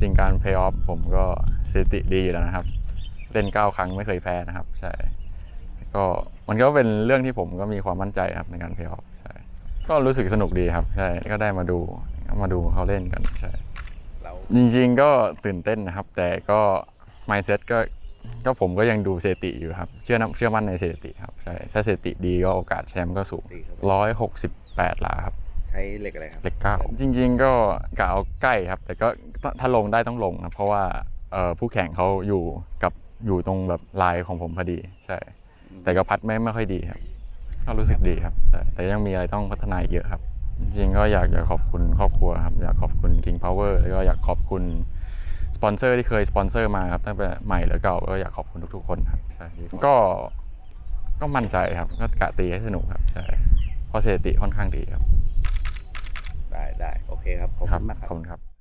จริงการเพย์ออฟผมก็สถิติดีอยู่แล้วนะครับ เล่น 9 ครั้งไม่เคยแพ้นะครับ ใช่ก็มันก็เป็นเรื่องที่ผมก็มีความมั่นใจครับในการเพย์ออฟใช่ก็รู้สึกสนุกดีครับ ใช่ก็ได้มาดูมาดูเขาเล่นกันใช่เราจริง ๆ ก็ตื่นเต้นนะครับ แต่ก็ mindset ก็ก็ผมก็ยังดูสถิติอยู่ครับ เชื่อนัเชื่อมั่นในสถิติครับใช่ถ้าสถิติดีก็โอกาสแชมป์ก็สูงตีครับร้อยหกสิบแปดหลาครับใช้เหล็กอะไรครับเลขเก้าจริง ๆ ก็กะเอาใกล้ครับ แต่ก็ถ้าลงได้ต้องลงครับเพราะว่าเอ่อผู้แข่งเขาอยู่กับอยู่ตรงแบบลายของผมพอดีใช่ แต่ก็พัดไม่ไม่ค่อยดีครับก็รู้สึกดีครับ แต่แต่ยังมีอะไรต้องพัฒนาอีกเยอะครับ จริงๆก็อยากอยากขอบคุณครอบครัวครับ อยากขอบคุณ King Power แล้วก็อยากขอบคุณสปอนเซอร์ที่เคยสปอนเซอร์มาครับตั้งแต่ใหม่หรือเก่าก็อยากขอบคุณทุกๆคนครับใช่ก็ก็มั่นใจครับ ก็กะตีให้สนุกครับใช่เพราะสถิติค่อนข้างดีครับได้ได้โอ เคครับขอบคุณมากครัขอบ บคุณครับ